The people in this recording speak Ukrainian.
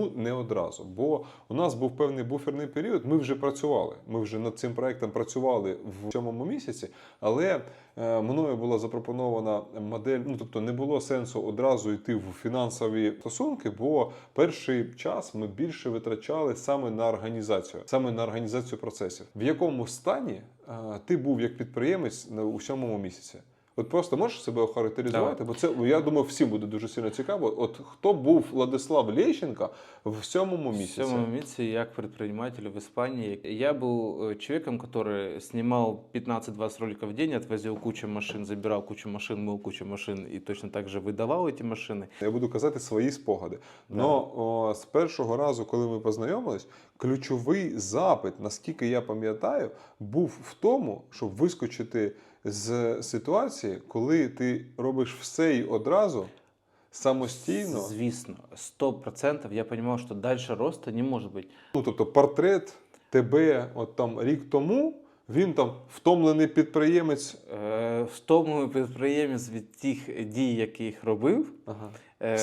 Чому не одразу? Бо у нас був певний буферний період. Ми вже працювали. Ми вже над цим проектом працювали в сьомому місяці, але е, мною була запропонована модель. Ну тобто не було сенсу одразу йти в фінансові стосунки, бо перший час ми більше витрачали саме на організацію, саме на організацію процесів. В якому стані е, ти був як підприємець у сьомому місяці? От просто можеш себе охарактеризувати, бо це я думаю, всім буде дуже сильно цікаво. От хто був Владислав Лещенко в сьомому В місяці? сьомому місяці як предприниматель в Испании. Я был э, человеком, который снимал 15-20 роликов в день, отвозил кучу машин, забирал кучу машин, мыл кучу машин и точно так же выдавал эти машины. Я буду казати свої спогади. Но о, з першого разу, коли ми познайомились, ключовий запит, наскільки я пам'ятаю, був в тому, щоб вискочити з ситуації, коли ти робиш все і одразу самостійно. Звісно, 100% я розумів, що далі росту не може бути. Ну, тобто, портрет тебе, от там рік тому, він там втомлений підприємець. Е, Втомлений підприємець від тих дій, які їх робив, Ага. е,